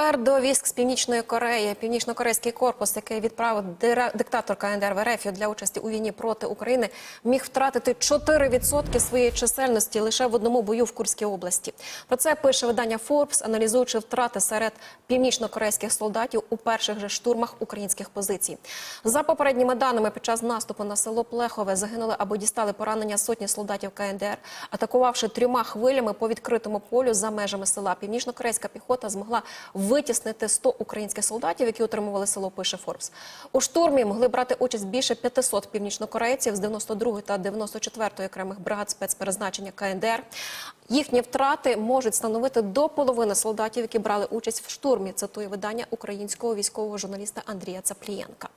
тепер до військ з північної Кореї. Північно-корейський корпус, який відправив диктатор КНДР в РФ для участі у війні проти України, міг втратити 4% своєї чисельності лише в одному бою в Курській області. Про це пише видання Forbes, аналізуючи втрати серед північно-корейських солдатів у перших же штурмах українських позицій. За попередніми даними, під час наступу на село Плехове загинули або дістали поранення сотні солдатів КНДР, атакувавши трьома хвилями по відкритому полю за межами села. Північно-корейська піхота змогла витіснити 100 українських солдатів, які отримували село. Пише Форбс. У штурмі могли брати участь більше 500 північнокорейців з 92-ї та 94-ї окремих бригад спецперезначення КНДР. Їхні втрати можуть становити до половини солдатів, які брали участь в штурмі. Цитує видання українського військового журналіста Андрія Цаплієнка.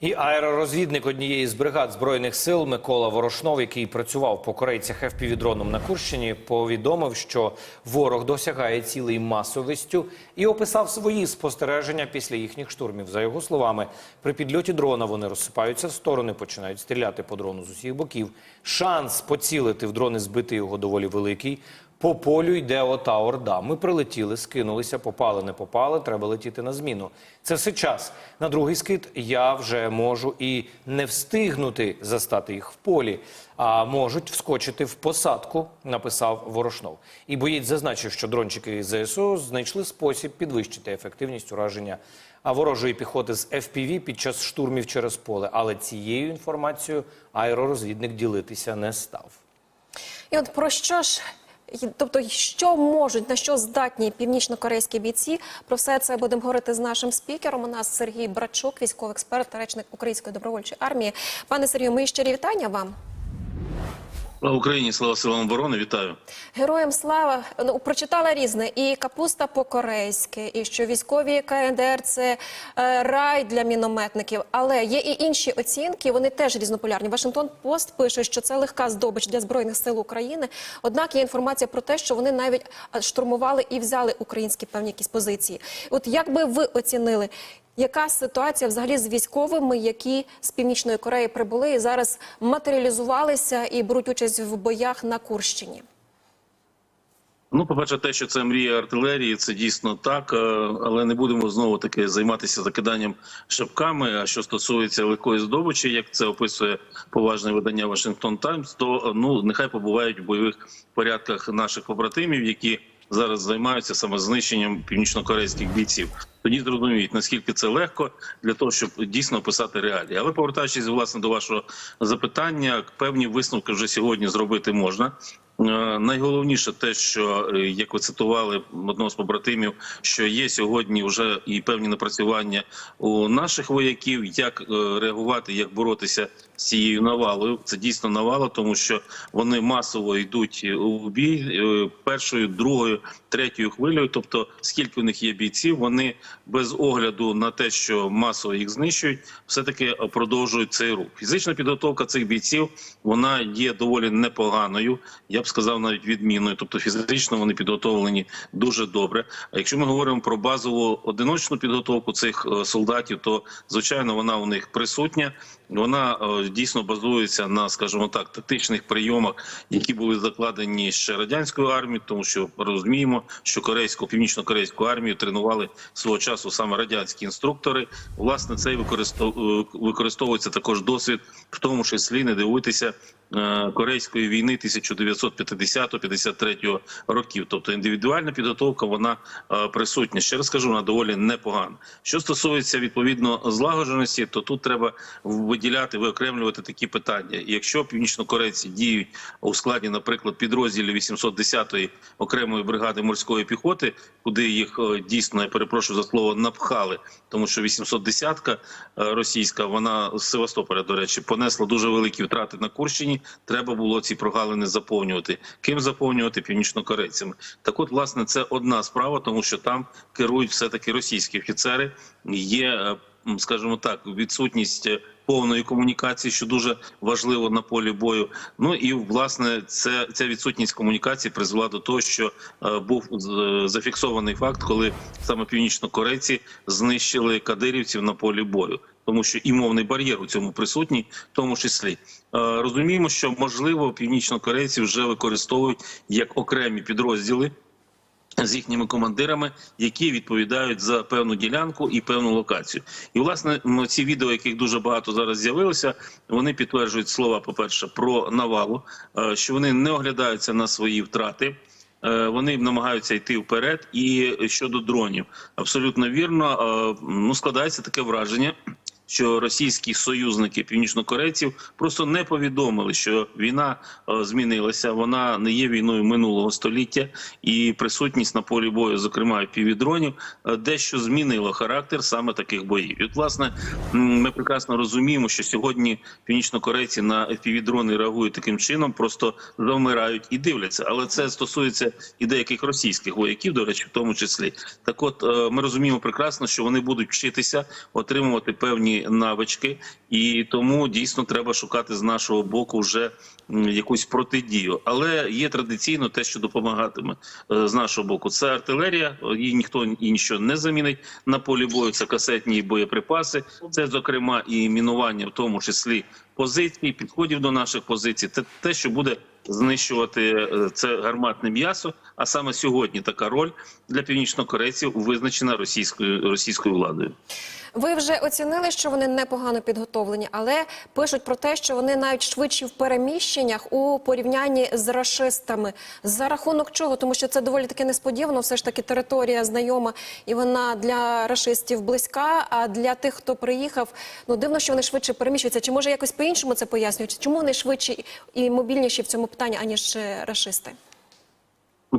І аеророзвідник однієї з бригад збройних сил Микола Ворошнов, який працював по корейцях FPV-дроном на Курщині, повідомив, що ворог досягає цілей масовістю і описав свої спостереження після їхніх штурмів. За його словами, при підльоті дрона вони розсипаються в сторони, починають стріляти по дрону з усіх боків. Шанс поцілити в дрони збити його доволі великий. По полю йде ота орда. Ми прилетіли, скинулися, попали, не попали. Треба летіти на зміну. Це все час. На другий скид я вже можу і не встигнути застати їх в полі, а можуть вскочити в посадку, написав Ворошнов. І боєць зазначив, що дрончики ЗСУ знайшли спосіб підвищити ефективність ураження ворожої піхоти з FPV під час штурмів через поле. Але цією інформацією аеророзвідник ділитися не став. І от про що ж, тобто, що можуть, на що здатні північно-корейські бійці? Про все це будемо говорити з нашим спікером. У нас Сергій Брачук, військовий експерт речник Української добровольчої армії. Пане Сергію, мої щирі вітання вам. Слава Україні, слава силам оборони, вітаю. Героям слава ну прочитала різне і капуста по-корейськи, і що військові КНДР це е, рай для мінометників. Але є і інші оцінки. Вони теж різнополярні. Вашингтон Пост пише, що це легка здобич для збройних сил України. Однак є інформація про те, що вони навіть штурмували і взяли українські певні якісь позиції. От як би ви оцінили? Яка ситуація взагалі з військовими, які з північної Кореї прибули і зараз матеріалізувалися і беруть участь в боях на Курщині? Ну, по-перше, те, що це мрія артилерії, це дійсно так, е, але не будемо знову таки займатися закиданням шапками. А що стосується легкої здобичі, як це описує поважне видання Вашингтон Таймс, то е, ну нехай побувають в бойових порядках наших побратимів, які зараз займаються саме знищенням північнокорейських бійців. Тоді зрозуміють наскільки це легко для того, щоб дійсно описати реалії. Але повертаючись власне до вашого запитання, певні висновки вже сьогодні зробити можна. Е, Найголовніше те, що е, як ви цитували одного з побратимів, що є сьогодні вже і певні напрацювання у наших вояків, як е, реагувати, як боротися цією навалою. Це дійсно навала, тому що вони масово йдуть у бій е, першою, другою, третьою хвилею. Тобто, скільки у них є бійців, вони без огляду на те, що масово їх знищують, все таки продовжують цей рух. Фізична підготовка цих бійців вона є доволі непоганою. Я б сказав, навіть відмінною. Тобто, фізично вони підготовлені дуже добре. А якщо ми говоримо про базову одиночну підготовку цих е, солдатів, то звичайно вона у них присутня. Вона е, дійсно базується на, скажімо так, тактичних прийомах, які були закладені ще радянською армією, тому що розуміємо, що корейську північно-корейську армію тренували свого часу саме радянські інструктори. Власне, цей е, використовується також досвід, в тому числі не дивуйтеся. Е, Корейської війни 1950-53 років, тобто індивідуальна підготовка, вона е, присутня. Ще раз скажу, вона доволі непогана. Що стосується відповідно злагодженості, то тут треба виділяти, виокремлювати такі питання. І Якщо північнокорейці діють у складі, наприклад, підрозділів 810-ї окремої бригади морської піхоти, куди їх е, дійсно я перепрошую за слово напхали, тому що 810-ка е, російська, вона з Севастополя, до речі, понесла дуже великі втрати на Курщині. Треба було ці прогалини заповнювати. Ким заповнювати північнокорейцями? Так, от, власне, це одна справа, тому що там керують все таки російські офіцери. Є, е, скажімо так, відсутність. е, Повної комунікації, що дуже важливо на полі бою. Ну і власне це ця відсутність комунікації призвела до того, що е, був з- зафіксований факт, коли саме північнокорейці знищили кадирівців на полі бою, тому що і мовний бар'єр у цьому присутній, в тому числі. Е, розуміємо, що можливо північнокорейці вже використовують як окремі підрозділи з їхніми командирами, які відповідають за певну ділянку і певну локацію. І власне ці відео, яких дуже багато зараз з'явилося, вони підтверджують слова, по перше, про навалу, е, що вони не оглядаються на свої втрати. Е, Вони намагаються йти вперед. І щодо дронів, абсолютно вірно. Ну складається таке враження. Що російські союзники північнокорейців просто не повідомили, що війна е, змінилася. Вона не є війною минулого століття, і присутність на полі бою, зокрема півдронів, е, дещо змінило характер саме таких боїв. І от, власне, ми прекрасно розуміємо, що сьогодні північнокорейці на півдрони реагують таким чином, просто завмирають і дивляться. Але це стосується і деяких російських вояків, до речі, в тому числі. Так, от е, ми розуміємо прекрасно, що вони будуть вчитися отримувати певні навички, і тому дійсно треба шукати з нашого боку вже якусь протидію. Але є традиційно те, що допомагатиме е, з нашого боку. Це артилерія, її ніхто і нічого не замінить на полі бою. Це касетні боєприпаси, це зокрема і мінування, в тому числі позицій, підходів до наших позицій. Це те, що буде знищувати е, це гарматне м'ясо. А саме сьогодні така роль для північнокорейців визначена російською російською владою. Ви вже оцінили, що вони непогано підготовлені, але пишуть про те, що вони навіть швидші в переміщеннях у порівнянні з рашистами. За рахунок чого? Тому що це доволі таки несподівано. Все ж таки територія знайома, і вона для рашистів близька. А для тих, хто приїхав, ну дивно, що вони швидше переміщуються. Чи може якось по-іншому це пояснюють? Чому вони швидші і мобільніші в цьому питанні, аніж е, рашисти?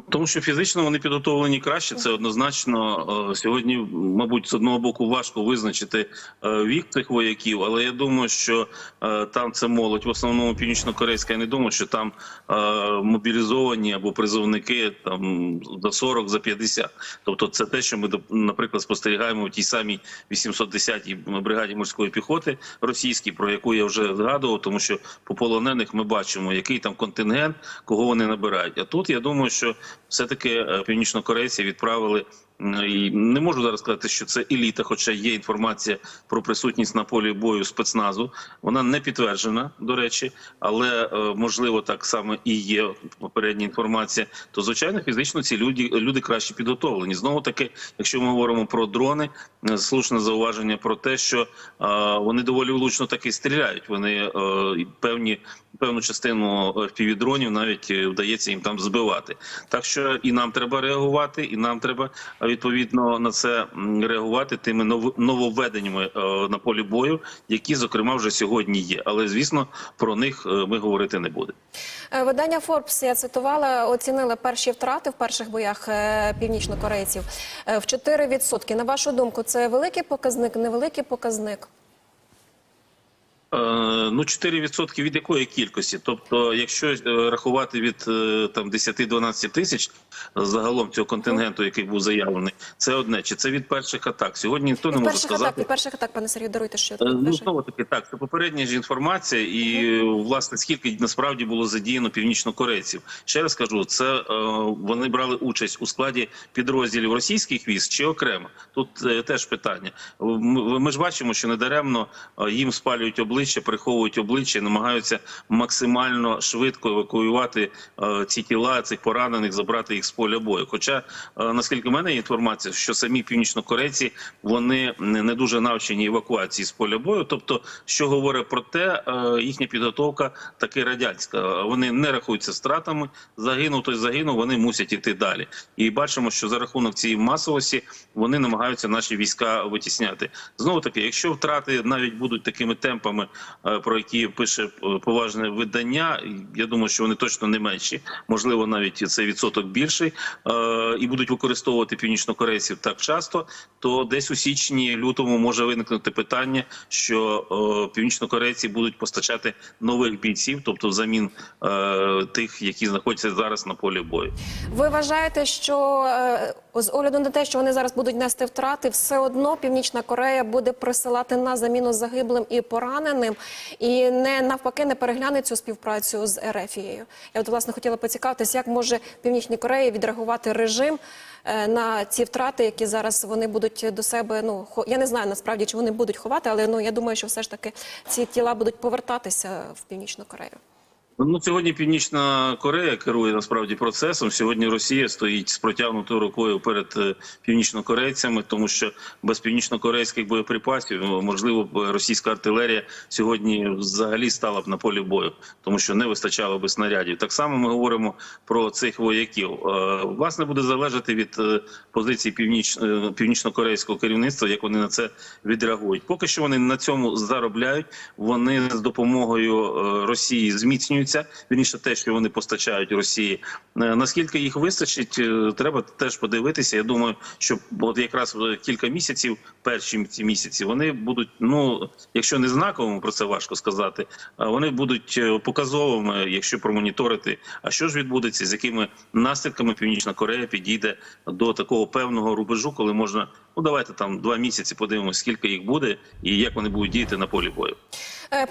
Тому що фізично вони підготовлені краще. Це однозначно Е, сьогодні, мабуть, з одного боку важко визначити е, вік цих вояків, але я думаю, що е, там це молодь в основному північно-корейська. Я не думаю, що там мобілізовані або призовники там за 40, за 50. Тобто, це те, що ми наприклад спостерігаємо в тій самій 810-й бригаді морської піхоти російській, про яку я вже згадував, тому що по полонених ми бачимо, який там контингент, кого вони набирають. А тут я думаю, що все-таки е, північнокорейці відправили. І не можу зараз сказати, що це еліта, хоча є інформація про присутність на полі бою спецназу. Вона не підтверджена, до речі, але е, можливо так само і є попередня інформація. То звичайно, фізично ці люди люди краще підготовлені. Знову таки, якщо ми говоримо про дрони, е, слушне зауваження про те, що е, вони доволі влучно таки стріляють. Вони певні певну частину півдронів навіть вдається їм там збивати. Так що і нам треба реагувати, і нам треба відповідно на це реагувати тими нов- нововведеннями е, на полі бою, які зокрема вже сьогодні є. Але звісно, про них е, ми говорити не будемо. Е, Видання Forbes, я цитувала, оцінили перші втрати в перших боях північнокорейців в 4%. На вашу думку, це великий показник, невеликий показник? Е, Ну, 4% від якої кількості? Тобто, якщо е, рахувати від е, там 10-12 тисяч загалом цього контингенту, який був заявлений, це одне. Чи це від перших атак? Сьогодні ніхто не може перших атак, сказати. від перших атак, пане Сергію, даруйте, що Ну, знову таки, так, це попередня ж інформація, і власне скільки насправді було задіяно північнокорейців. Ще раз кажу, це вони брали участь у складі підрозділів російських військ чи окремо. Тут теж питання. Ми, ми ж бачимо, що недаремно їм спалюють обличчя, приховують обличчя, і намагаються максимально швидко евакуювати е, ці тіла цих поранених, забрати їх з поля бою. Хоча, е, наскільки в мене інформація, що самі північнокорейці вони не дуже навчені евакуації з поля бою. Тобто, що говорить про те, е, їхня підготовка таки радянська. Вони не рахуються стратами. Загинув той загинув. Вони мусять іти далі. І бачимо, що за рахунок цієї масовості вони намагаються наші війська витісняти. Знову таки, якщо втрати навіть будуть такими темпами, про які пише е, поважне видання, я думаю, що вони точно не менші. Можливо, навіть цей відсоток більший, е, і будуть використовувати північнокорейців так часто, то десь у січні лютому може виникнути питання, що е, північнокорейці будуть постачати нових бійців, тобто взамін е, тих, які знаходяться зараз на полі бою. Ви вважаєте, що е, з огляду на те, що вони зараз будуть нести втрати, все одно Північна Корея буде присилати на заміну загиблим і пораненим, і не навпаки не перегляне цю співпрацю з Ерефією. Я от власне хотіла поцікавитись, як може Північній Кореї відреагувати режим е, на ці втрати, які зараз вони будуть до себе. Ну я не знаю насправді, чи вони будуть ховати, але ну я думаю, що все ж таки ці тіла будуть повертатися в Північну Корею. Ну сьогодні Північна Корея керує насправді процесом. Сьогодні Росія стоїть з протягнутою рукою перед е, північнокорейцями, тому що без північнокорейських боєприпасів ну, можливо російська артилерія сьогодні взагалі стала б на полі бою, тому що не вистачало би снарядів. Так само ми говоримо про цих вояків. Е, Власне буде залежати від е, позиції північ е, північнокорейського керівництва, як вони на це відреагують. Поки що вони на цьому заробляють. Вони з допомогою е, Росії зміцнюються. Вірніше, те, що вони постачають Росії. Е, Наскільки їх вистачить, е, треба теж подивитися. Я думаю, що от якраз кілька місяців, перші ці місяці, вони будуть, ну якщо не знаковими, про це важко сказати, вони будуть е, показовими, якщо промоніторити, а що ж відбудеться, з якими наслідками Північна Корея підійде до такого певного рубежу, коли можна, ну давайте там два місяці подивимося, скільки їх буде і як вони будуть діяти на полі бою.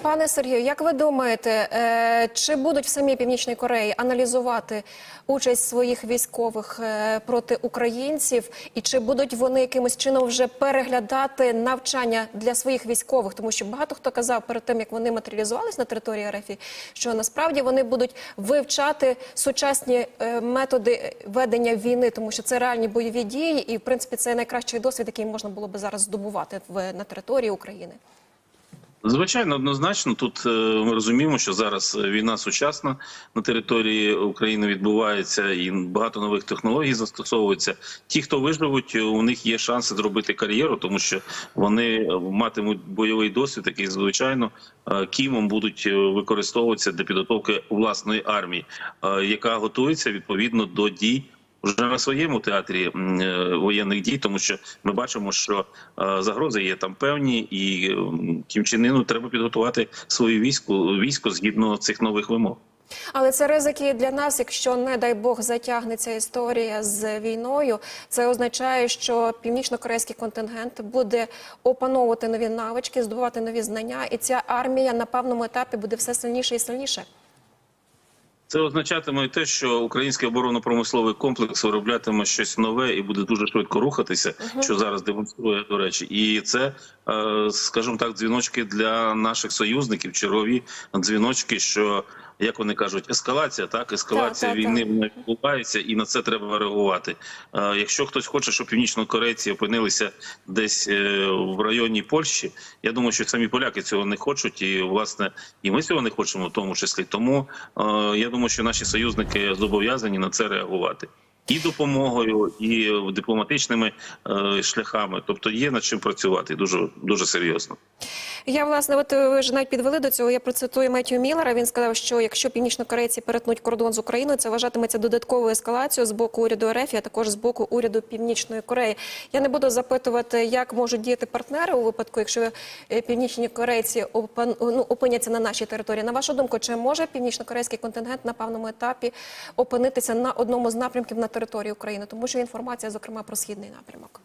Пане Сергію, як ви думаєте, е, чи будуть в самій Північній Кореї аналізувати участь своїх військових е, проти українців, і чи будуть вони якимось чином вже переглядати навчання для своїх військових? Тому що багато хто казав перед тим, як вони матеріалізувались на території РФ, що насправді вони будуть вивчати сучасні е, методи ведення війни, тому що це реальні бойові дії, і в принципі це найкращий досвід, який можна було би зараз здобувати в на території України. Звичайно, однозначно. Тут е, ми розуміємо, що зараз е, війна сучасна на території України відбувається, і багато нових технологій застосовується. Ті, хто виживуть, е, у них є шанси зробити кар'єру, тому що вони матимуть бойовий досвід, який звичайно кімом будуть використовуватися для підготовки власної армії, яка готується відповідно до дій. Вже на своєму театрі е, воєнних дій, тому що ми бачимо, що е, загрози є там певні, і м, Кім Чен треба підготувати свою військо військо згідно цих нових вимог. Але це ризики для нас, якщо не дай Бог затягнеться історія з війною. Це означає, що північно-корейський контингент буде опановувати нові навички, здобувати нові знання, і ця армія на певному етапі буде все сильніше і сильніше. Це означатиме те, що український оборонно-промисловий комплекс вироблятиме щось нове і буде дуже швидко рухатися, що зараз демонструє до речі, і це, е, скажімо так, дзвіночки для наших союзників, чергові дзвіночки, що як вони кажуть, ескалація, так ескалація Так, так, війни вона відбувається, і на це треба реагувати. Е, Якщо хтось хоче, щоб північнокорейці опинилися десь е, в районі Польщі, я думаю, що самі поляки цього не хочуть, і власне і ми цього не хочемо, в тому числі. Тому е, я думаю, що наші союзники зобов'язані на це реагувати. І допомогою, і дипломатичними е, шляхами, тобто є над чим працювати дуже дуже серйозно. Я власне, от ви вже навіть підвели до цього. Я процитую Меттю Міллера. Він сказав, що якщо північнокорейці перетнуть кордон з Україною, це вважатиметься додатковою ескалацією з боку уряду РФ, а також з боку уряду Північної Кореї. Я не буду запитувати, як можуть діяти партнери у випадку, якщо е, північні корейці опан- ну, опиняться на нашій території. На вашу думку, чи може північнокорейський контингент на певному етапі опинитися на одному з напрямків на території України, тому що інформація, зокрема, про східний напрямок.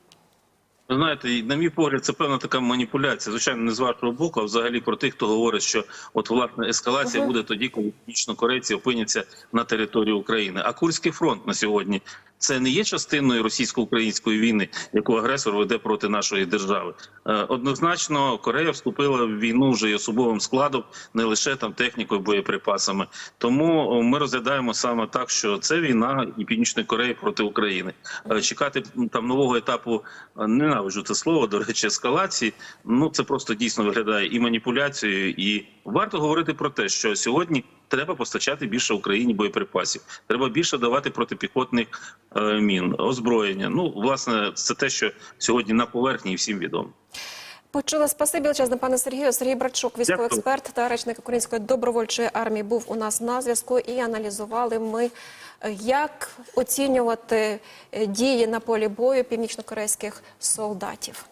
Ви знаєте, на мій погляд, це певна така маніпуляція. Звичайно, не з вашого боку, а взагалі про тих, хто говорить, що от власне ескалація Мгм. буде тоді, коли північнокорейці опиняться на території України. А Курський фронт на сьогодні це не є частиною російсько-української війни, яку агресор веде проти нашої держави. Е, Однозначно, Корея вступила в війну вже й особовим складом, не лише там технікою, боєприпасами. Тому ми розглядаємо саме так, що це війна і Північної Кореї проти України. Е, Чекати там нового етапу е, ненавиджу це слово. До речі, ескалації. Ну це просто дійсно виглядає і маніпуляцією, і варто говорити про те, що сьогодні. Треба постачати більше Україні боєприпасів. Треба більше давати протипіхотних е, мін, озброєння. Ну, власне, це те, що сьогодні на поверхні і всім відомо. Почула спасибі величезне, пане Сергію. Сергій Брачук, військовий Дякую. експерт та речник Української добровольчої армії, був у нас на зв'язку і аналізували ми, е, як оцінювати е, дії на полі бою північнокорейських солдатів.